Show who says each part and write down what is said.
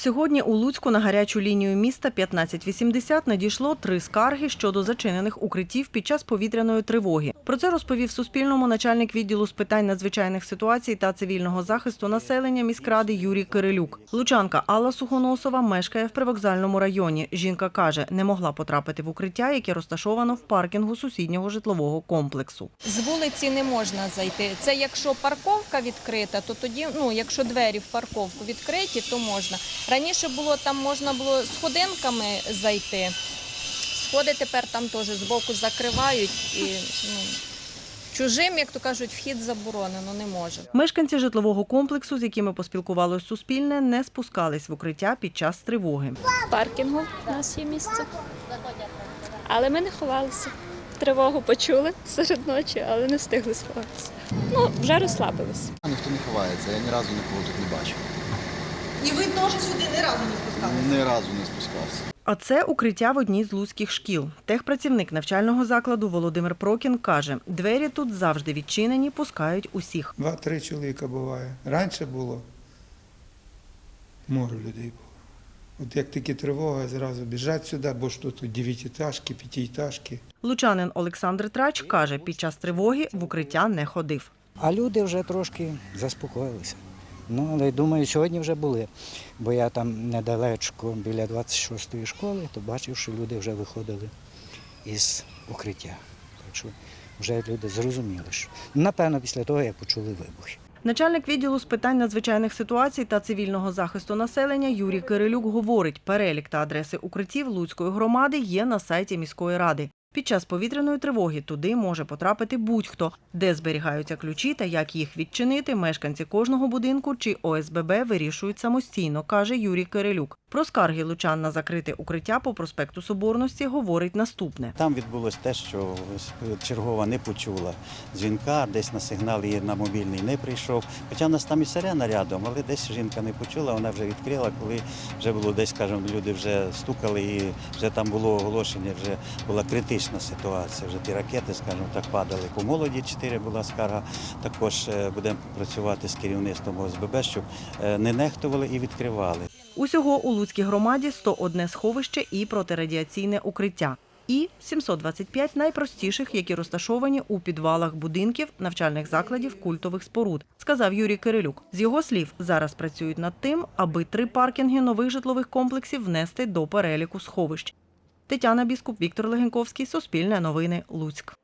Speaker 1: Сьогодні у Луцьку на гарячу лінію міста 1580 надійшло три скарги щодо зачинених укриттів під час повітряної тривоги. Про це розповів Суспільному начальник відділу з питань надзвичайних ситуацій та цивільного захисту населення міськради Юрій Кирилюк. Лучанка Алла Сухоносова мешкає в привокзальному районі. Жінка каже, не могла потрапити в укриття, яке розташовано в паркінгу сусіднього житлового комплексу.
Speaker 2: З вулиці не можна зайти. Це якщо парковка відкрита, то тоді, ну якщо двері в парковку відкриті, то можна. Раніше було там можна було сходинками зайти. Сходи тепер там теж збоку закривають і ну, чужим, як то кажуть, вхід заборонено не може.
Speaker 1: Мешканці житлового комплексу, з якими поспілкувалось Суспільне, не спускались в укриття під час тривоги.
Speaker 3: В паркінгу у нас є місце. Але ми не ховалися. Тривогу почули серед ночі, але не встигли сховатися. Ну, вже розслабилися.
Speaker 4: А Ніхто не ховається, я ні разу нікого тут не бачив.
Speaker 1: І ви теж сюди не разу не спускалися?
Speaker 4: Ні разу не спускався.
Speaker 1: А це укриття в одній з луцьких шкіл. Техпрацівник навчального закладу Володимир Прокін каже, двері тут завжди відчинені, пускають усіх.
Speaker 5: Два-три чоловіка буває. Раніше було море людей було. От як тільки тривога, зразу біжать сюди, бо ж тут дев'ятиэтажки, п'ятиэтажки.
Speaker 1: Лучанин Олександр Трач каже, під час тривоги в укриття не ходив.
Speaker 6: А люди вже трошки заспокоїлися. Ну, але думаю, сьогодні вже були. Бо я там недалечко біля 26-ї школи, то бачив, що люди вже виходили із укриття. Так що вже люди зрозуміли, що напевно після того, як почули вибухи.
Speaker 1: Начальник відділу з питань надзвичайних ситуацій та цивільного захисту населення Юрій Кирилюк говорить, перелік та адреси укриттів Луцької громади є на сайті міської ради. Під час повітряної тривоги туди може потрапити будь-хто, де зберігаються ключі та як їх відчинити, мешканці кожного будинку чи ОСББ вирішують самостійно, каже Юрій Кирилюк. Про скарги лучан на закрите укриття по проспекту Соборності говорить наступне.
Speaker 7: Там відбулося те, що чергова не почула дзвінка, десь на сигнал її на мобільний не прийшов. Хоча в нас там і сирена рядом, але десь жінка не почула, вона вже відкрила, коли вже було десь, скажімо, люди вже стукали і вже там було оголошення, вже була критична ситуація. Вже ті ракети, скажімо так, падали. По молоді 4 була скарга. Також е, будемо працювати з керівництвом ОСББ, щоб е, не нехтували і відкривали.
Speaker 1: Усього у Луцькій громаді 101 сховище і протирадіаційне укриття. І 725 найпростіших, які розташовані у підвалах будинків, навчальних закладів, культових споруд, сказав Юрій Кирилюк. З його слів, зараз працюють над тим, аби три паркінги нових житлових комплексів внести до переліку сховищ. Тетяна Біскуп, Віктор Легеньковський, Суспільне новини, Луцьк.